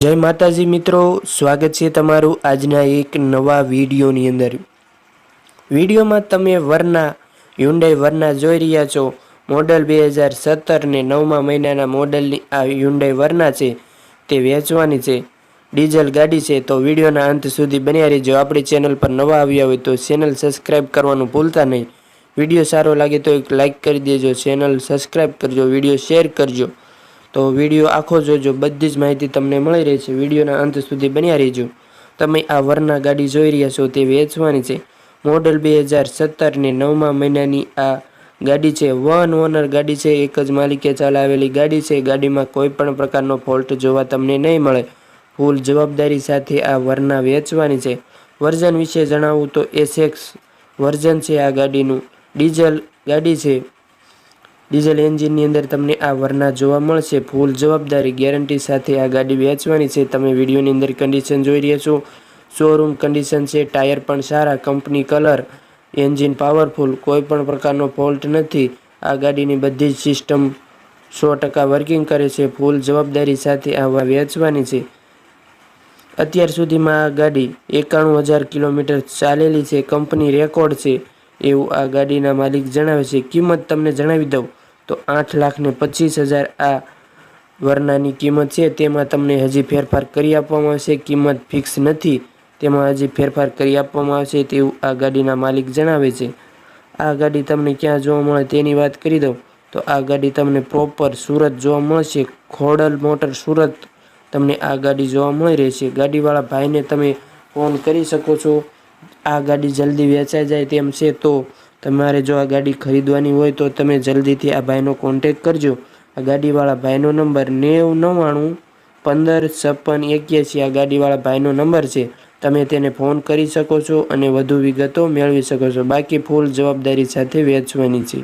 જય માતાજી મિત્રો, સ્વાગત છે તમારું આજના એક નવા વિડીયોની અંદર. વિડીયોમાં તમે વરના હ્યુન્ડાઈ વરના જોઈ રહ્યા છો. મોડલ બે હજાર સત્તર ને નવમા મહિનાના મોડલની આ હ્યુન્ડાઈ વરના છે, તે વેચવાની છે. ડીઝલ ગાડી છે, તો વિડીયોના અંત સુધી બન્યા રહેજો. આપણી ચેનલ પર નવા આવ્યા હોય તો ચેનલ સબસ્ક્રાઈબ કરવાનું ભૂલતા નહીં. વીડિયો સારો લાગે તો એક લાઇક કરી દેજો. ચેનલ સબસ્ક્રાઈબ કરજો, વીડિયો શેર કરજો. તો વીડિયો આખો જોજો. બધી જ માહિતી તમને મળી રહી છે વિડીયોના અંત સુધી બન્યા રહેજો. તમે આ વરના ગાડી જોઈ રહ્યા છો તે વેચવાની છે. મોડલ બે હજાર સત્તરની નવમા મહિનાની આ ગાડી છે. વન ઓનર ગાડી છે. એક જ માલિકે ચલાવેલી ગાડી છે. ગાડીમાં કોઈ પણ પ્રકારનો ફોલ્ટ જોવા તમને નહીં મળે. ફૂલ જવાબદારી સાથે આ વરના વેચવાની છે. વર્ઝન વિશે જણાવું તો એસેક્સ વર્ઝન છે આ ગાડીનું. ડીઝલ ગાડી છે. ડીઝલ એન્જિનની અંદર તમને આ વરના જોવા મળશે. ફૂલ જવાબદારી, ગેરંટી સાથે આ ગાડી વેચવાની છે. તમે વિડીયોની અંદર કન્ડિશન જોઈ રહ્યા છો. શોરૂમ કન્ડિશન છે. ટાયર પણ સારા કંપની કલર એન્જિન પાવરફુલ કોઈ પણ પ્રકારનો ફોલ્ટ નથી. આ ગાડીની બધી જ સિસ્ટમ સો ટકા વર્કિંગ કરે છે. ફૂલ જવાબદારી સાથે આ વેચવાની છે. અત્યાર સુધીમાં આ ગાડી એકાણું હજાર કિલોમીટર ચાલેલી છે. કંપની રેકોર્ડ છે. એવું આ ગાડીના માલિક જણાવે છે. કિંમત તમને જણાવી દઉં. તો આઠ લાખ ને પચીસ હજાર આ વરનાની કિંમત છે. તેમાં તમને હજી ફેરફાર કરી આપવામાં આવશે. કિંમત ફિક્સ નથી. તેમાં હજી ફેરફાર કરી આપવામાં આવશે તેવું આ ગાડીના માલિક જણાવે છે. આ ગાડી તમને ક્યાં જોવા મળે તેની વાત કરી દઉં. તો આ ગાડી તમને પ્રોપર સુરત જોવા મળશે. ખોડલ મોટર સુરત તમને આ ગાડી જોવા મળી રહેશે. ગાડીવાળા ભાઈને તમે ફોન કરી શકો છો. આ ગાડી જલ્દી વેચાઈ જાય તેમ છે તો તમારે જો આ ગાડી ખરીદવાની હોય તો તમે જલ્દીથી આ ભાઈનો કોન્ટેક કરજો. આ ગાડીવાળા ભાઈનો નંબર નેવ નવ્વાણું પંદર છપ્પન એક્યાસી. આ ગાડીવાળા ભાઈનો નંબર છે. તમે તેને ફોન કરી શકો છો અને વધુ વિગતો મેળવી શકો છો. બાકી ફૂલ જવાબદારી સાથે વેચવાની છે.